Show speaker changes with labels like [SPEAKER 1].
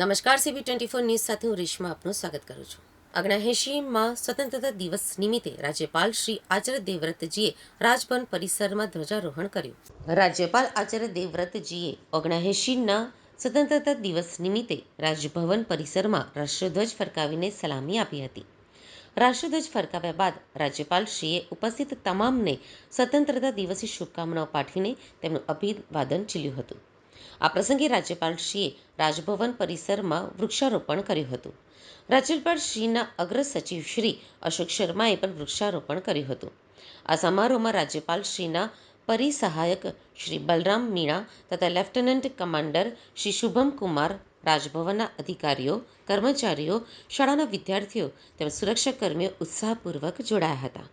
[SPEAKER 1] નમસ્કાર CB twenty four news સાથે હું રેશમા આપનું સ્વાગત કરું છું. અગ્નાએંશીમાં સ્વતંત્રતા દિવસ નિમિત્તે રાજ્યપાલ શ્રી આચાર્ય દેવવ્રતજીએ રાજભવન પરિસરમાં ધ્વજારોહણ કર્યું. રાજ્યપાલ આચાર્ય દેવવ્રતજીએ ઓગણએંશીના સ્વતંત્રતા દિવસ નિમિત્તે રાજભવન પરિસરમાં રાષ્ટ્રધ્વજ ફરકાવીને સલામી આપી હતી. રાષ્ટ્રધ્વજ ફરકાવ્યા બાદ રાજ્યપાલશ્રીએ ઉપસ્થિત તમામને સ્વતંત્રતા દિવસની શુભકામનાઓ પાઠવીને તેમનું અભિવાદન ઝીલ્યું હતું. આ પ્રસંગે રાજ્યપાલશ્રીએ રાજભવન પરિસરમાં વૃક્ષારોપણ કર્યું હતું. રાજ્યપાલશ્રીના અગ્ર સચિવ શ્રી અશોક શર્માએ પણ વૃક્ષારોપણ કર્યું હતું. આ સમારોહમાં રાજ્યપાલશ્રીના પરિસહાયક શ્રી બલરામ મીણા તથા લેફ્ટનન્ટ કમાન્ડર શ્રી શુભમ કુમાર, રાજભવનના અધિકારીઓ, કર્મચારીઓ, શાળાના વિદ્યાર્થીઓ તેમજ સુરક્ષાકર્મીઓ ઉત્સાહપૂર્વક જોડાયા હતા.